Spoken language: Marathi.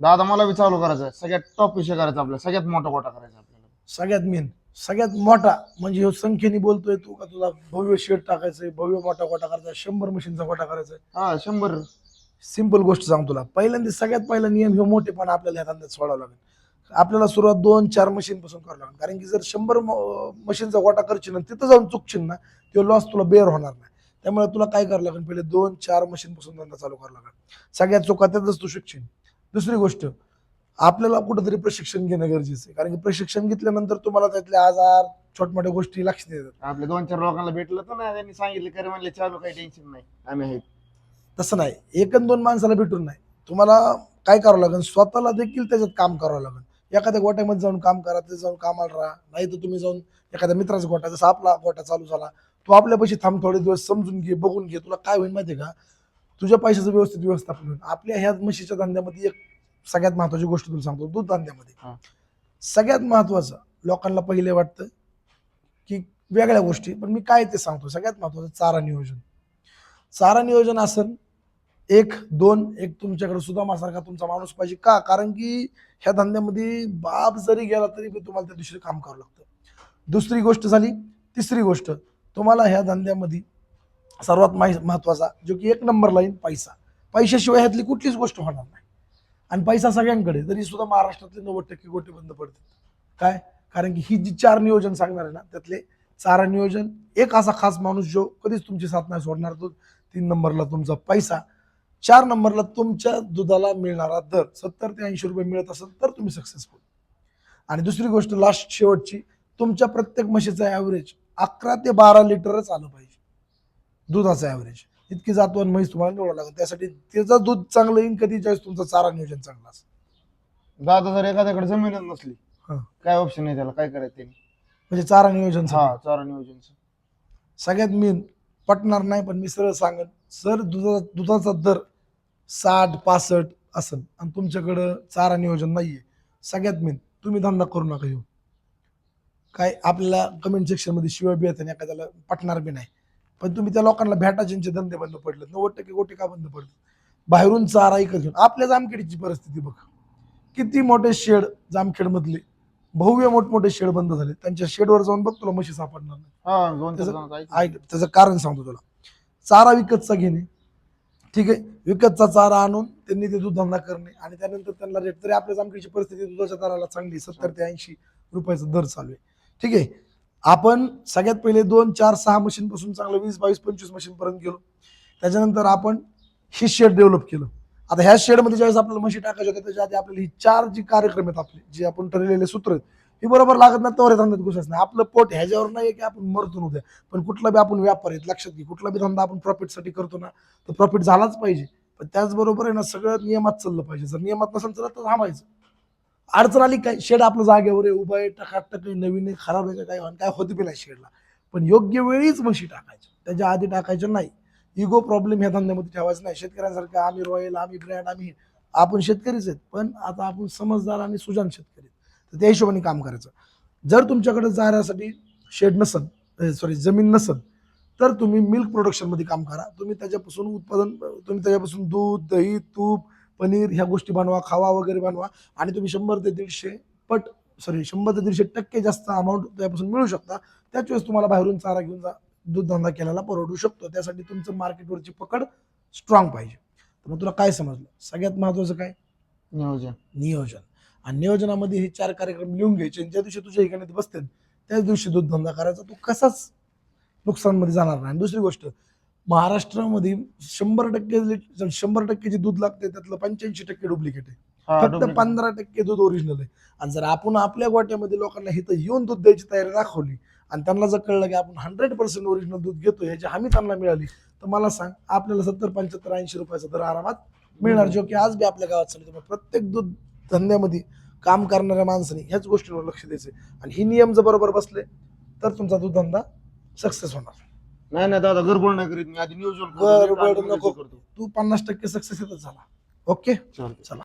दादा मला बी चालू करायचं आहे. सगळ्यात टॉप विषय करायचा आपल्याला. सगळ्यात मोठा गोटा करायचा आपल्याला. सगळ्यात मेन सगळ्यात मोठा म्हणजे ह्यो संख्येने बोलतोय तू का तुला भव्य शेड टाकायचंय भव्य मोठा गोटा करायचा शंभर मशीनचा गोटा करायचा हा शंभर. सिंपल गोष्ट सांग तुला. पहिल्यांदा सगळ्यात पहिला नियम ह्यो मोठेपणा आपल्याला ह्या धंद्यात सोडावा लागेल. आपल्याला सुरुवात दोन चार मशीन पासून करावं लागेल. कारण की जर शंभर मशीनचा गोटा करशील ना तिथं जाऊन चुकशील ना तो लॉस तुला बेअर होणार नाही. त्यामुळे तुला काय करावं लागेल? पहिले दोन चार मशीन पासून धंदा चालू करावा लागेल. सगळ्यात चुका त्यातच तू शिकशील. दुसरी गोष्ट आपल्याला कुठंतरी प्रशिक्षण घेणं गरजेचं आहे. कारण की प्रशिक्षण घेतल्यानंतर तुम्हाला त्यातले आजार छोटमोठ्या गोष्टी लक्षात येतात. आपल्या दोन चार लोकांना भेटलं तर ना त्यांनी सांगितलं करे म्हणले चालू काही टेन्शन नाही. आम्ही आहेत. तसं नाही. एक आणि दोन माणसाला भेटून नाही. तुम्हाला काय करावं लागेल? स्वतःला देखील त्याच्यात काम करावं लागेल. एखाद्या गोट्यामध्ये जाऊन काम करा तिथे जाऊन कामाला राहा. नाही तर तुम्ही जाऊन एखाद्या मित्राचा गोटा जसा आपला गोटा चालू झाला तू आपल्यापाशी थांब थोडे दिवस समजून घे बघून घे. तुला काय होईल माहितीये का? तुझ्या पैशाचं व्यवस्थित व्यवस्थापन होईल. आपल्या ह्या म्हशीच्या धंद्यामध्ये एक सगळ्यात महत्वाची गोष्ट तुला सांगतो दूध धंद्यामध्ये. सगळ्यात महत्वाचं लोकांना पहिले वाटतं की वेगळ्या गोष्टी पण मी काय ते सांगतो सगळ्यात महत्वाचं चारा नियोजन. चारा नियोजन असन एक दोन एक तुमच्याकडे सुदामासारखा तुमचा माणूस पाहिजे. का? कारण की ह्या धंद्यामध्ये बाप जरी गेला तरी तुम्हाला त्या दुसरे काम करावं लागतं. दुसरी गोष्ट झाली तिसरी गोष्ट तुम्हाला ह्या धंद्यामध्ये सर्वात माहि महत्त्वाचा जो की एक नंबर लाईन पैसा. पैशाशिवाय ह्यातली कुठलीच गोष्ट होणार नाही. आणि पैसा सगळ्यांकडे तरी सुद्धा महाराष्ट्रातले नव्वद टक्के गोटे बंद पडतील काय? कारण की ही जी चार नियोजन सांगणार आहे ना त्यातले चारा नियोजन एक असा खास माणूस जो कधीच तुमची साथ नाही सोडणार तो तीन नंबरला तुमचा पैसा. चार नंबरला तुमच्या दुधाला मिळणारा दर सत्तर ते ऐंशी रुपये मिळत असेल तर तुम्ही सक्सेसफुल आणि दुसरी गोष्ट लास्ट शेवटची तुमच्या प्रत्येक म्हशीचा ॲव्हरेज अकरा ते बारा लिटरच आलं पाहिजे. दुधाचं ॲव्हरेज इतकी जातवान म्हैस तुम्हाला निवडावं लागेल. त्यासाठी त्याचं दूध चांगलं येईल कधी ज्यावेळेस तुमचं चारा नियोजन चांगलं असेल? दादा जर एखाद्याकडे जमीनच नसली हा. काय ऑप्शन आहे त्याला? काय करायचं त्यांनी? म्हणजे चारा नियोजन हा चारा नियोजनचं. सगळ्यात मेन पटणार नाही पण मी सरळ सांगेन सर दुधा दुधाचा दर साठ पासष्ट असेल आणि तुमच्याकडं चारा नियोजन नाहीये. सगळ्यात मेन तुम्ही धंदा करू नका येऊ. काय आपल्याला कमेंट सेक्शनमध्ये शिवाय बी येतात आणि एखाद्याला पटणार बी नाही. पण तुम्ही त्या लोकांना भेटा ज्यांचे धंदे बंद पडले नव्वद टक्के गोटे का बंद पडले बाहेरून चारा ऐकत घेऊन. आपल्या जामखेडची परिस्थिती बघ. किती मोठे शेड जामखेडमधले. भव्य मोठमोठे शेड बंद झाले त्यांच्या शेडवर जाऊन बघ तुला म्हशी सापडणार नाही हा त्याचं-. ऐक. कारण सांगतो तुला. चारा विकतचा घेणे. ठीक आहे? विकतचा चारा आणून त्यांनी ते दूध धंदा करणे आणि त्यानंतर त्यांना रेट तरी आपल्या जामखेडची परिस्थिती दुधाच्या दराला चांगली सत्तर ते ऐंशी रुपयाचा दर चालू आहे. ठीक आहे? आपण सगळ्यात पहिले दोन चार सहा मशीनपासून चांगलं वीस बावीस पंचवीस मशीनपर्यंत गेलो. त्याच्यानंतर आपण ही शेड डेव्हलप केलं. आता ह्या शेडमध्ये ज्यावेळेस आपल्याला मशीन टाकायच्या होत्या त्याच्या आधी आपल्याला ही चार जी कार्यक्रम आहेत आपले जे आपण ठरलेले सूत्र आहेत ही बरोबर लागत नाही तर धंद्यात घुसायच नाही. आपलं पोट ह्याच्यावर नाही की आपण मरतो नव्हत्या पण कुठला बी आपण व्यापार आहेत लक्षात घे कुठला बी धंदा आपण प्रॉफिटसाठी करतो ना तर प्रॉफिट झालाच पाहिजे. पण त्याचबरोबर आहे ना सगळं नियमात चाललं पाहिजे. जर नियमात नसेल तर थांबायचं. अडचण आली काय? शेड आपलं जागेवर आहे उभं आहे टकाटक आहे नवीन आहे खराब आहे का काय काय होते बी नाही शेडला? पण योग्य वेळीच म्हशी टाकायच्या. त्याच्या आधी टाकायच्या नाही. इगो प्रॉब्लेम ह्या धंद्यामध्ये ठेवायचं नाही. शेतकऱ्यांसारखं आम्ही रॉयल आम्ही ब्रँड आम्ही आपण शेतकरीच आहेत पण आता आपण समजदार आणि सुजान शेतकरी आहेत. तर त्या हिशोबाने काम करायचं. जर तुमच्याकडे जाण्यासाठी शेड नसल सॉरी जमीन नसल तर तुम्ही मिल्क प्रोडक्शनमध्ये काम करा. तुम्ही त्याच्यापासून उत्पादन तुम्ही त्याच्यापासून दूध दही तूप पनीर ह्या गोष्टी बनवा खावा वगैरे बनवा. आणि तुम्ही शंभर ते दीडशे पट सॉरी शंभर ते दीडशे टक्के जास्त अमाऊंट त्यापासून मिळू शकता. त्याच वेळेस तुम्हाला बाहेरून चारा घेऊन जा दूध धंदा केल्याला परवडू शकतो. त्यासाठी तुमचं मार्केटवरची पकड स्ट्रॉंग पाहिजे. तर मग तुला काय समजलं? सगळ्यात महत्वाचं काय? नियोजन. नियोजन. आणि नियोजनामध्ये हे चार कार्यक्रम लिहून घ्यायचे. ज्या दिवशी तुझ्या ठिकाणी ते बसतील त्याच दिवशी दूध धंदा करायचा. तू कसाच नुकसानमध्ये जाणार नाही. आणि दुसरी गोष्ट महाराष्ट्रामध्ये शंभर टक्के शंभर टक्के जे दूध लागते त्यातलं पंच्याऐंशी टक्के डुप्लिकेट आहे. फक्त. पंधरा टक्के दूध ओरिजिनल आहे. आणि जर आपण आपल्या गोट्यामध्ये लोकांना इथं येऊन दूध द्यायची तयारी दाखवली आणि त्यांना जर कळलं की आपण हंड्रेड पर्सेंट ओरिजिनल दूध घेतो याची हमी त्यांना मिळाली तर मला सांग आपल्याला सत्तर पंच्याहत्तर ऐंशी रुपयाचा दर आरामात मिळणार. जो की आज बी आपल्या गावात आहे. प्रत्येक दूध धंद्यामध्ये काम करणाऱ्या माणसाने ह्याच गोष्टींवर लक्ष द्यायचे आणि ही नियम जर बरोबर बसले तर तुमचा दूध धंदा सक्सेस होणार. नाही नाही दादा गडबड नाही करीत मी. आधी नियोजन करतो, गडबड नको. करतो. तू पन्नास टक्के सक्सेस येतच झाला. ओके. चला.